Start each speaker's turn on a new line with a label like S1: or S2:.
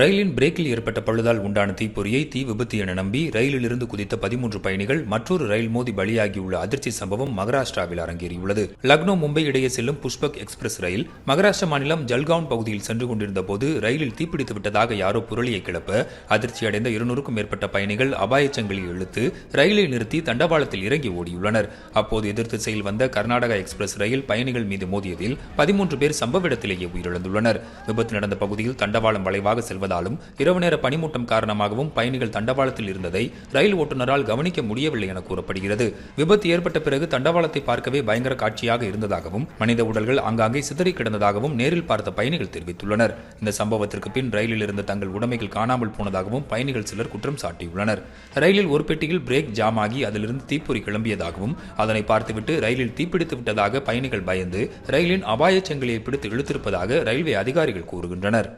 S1: ரயிலின் பிரேக்கில் ஏற்பட்ட பழுதால் உண்டான தீப்பொறியை தீ விபத்து என நம்பி ரயிலில் இருந்து குதித்த பதிமூன்று பயணிகள் மற்றொரு ரயில் மோதி பலியாகியுள்ள அதிர்ச்சி சம்பவம் மகாராஷ்டிராவில் அரங்கேறியுள்ளது. லக்னோ மும்பை இடையே செல்லும் புஷ்பக் எக்ஸ்பிரஸ் ரயில் மகாராஷ்டிரா மாநிலம் ஜல்கவுன் பகுதியில் சென்று கொண்டிருந்த போது ரயிலில் தீப்பிடித்து விட்டதாக யாரோ புரளியை கிளப்ப அதிர்ச்சியடைந்த இருநூறுக்கும் மேற்பட்ட பயணிகள் அபாயச்சங்கிலில் இழுத்து ரயிலை நிறுத்தி தண்டவாளத்தில் இறங்கி ஓடியுள்ளனர். அப்போது எதிர் திசையில் வந்த கர்நாடகா எக்ஸ்பிரஸ் ரயில் பயணிகள் மீது மோதியதில் பதிமூன்று பேர் சம்பவ இடத்திலேயே உயிரிழந்துள்ளனர். விபத்து நடந்த பகுதியில் தண்டவாளம் வளைவாக என்பதாலும் இரவு நேர பனிமூட்டம் காரணமாகவும் பயணிகள் தண்டவாளத்தில் இருந்ததை ரயில் ஓட்டுநரால் கவனிக்க முடியவில்லை என கூறப்படுகிறது. விபத்து ஏற்பட்ட பிறகு தண்டவாளத்தை பார்க்கவே பயங்கர காட்சியாக இருந்ததாகவும் மனித உடல்கள் ஆங்காங்கே சிதறி கிடந்ததாகவும் நேரில் பார்த்த பயணிகள் தெரிவித்துள்ளனர். இந்த சம்பவத்திற்கு பின் ரயிலில் இருந்த தங்கள் உடைமைகள் காணாமல் போனதாகவும் பயணிகள் சிலர் குற்றம் சாட்டியுள்ளனர். ரயிலில் ஒரு பெட்டியில் பிரேக் ஜாம் ஆகி அதிலிருந்து தீப்பொறி கிளம்பியதாகவும் அதனை பார்த்துவிட்டு ரயிலில் தீப்பிடித்து விட்டதாக பயணிகள் பயந்து ரயிலின் அபாயச் சங்கிலியை பிடித்து இழுத்திருப்பதாக ரயில்வே அதிகாரிகள் கூறுகின்றனர்.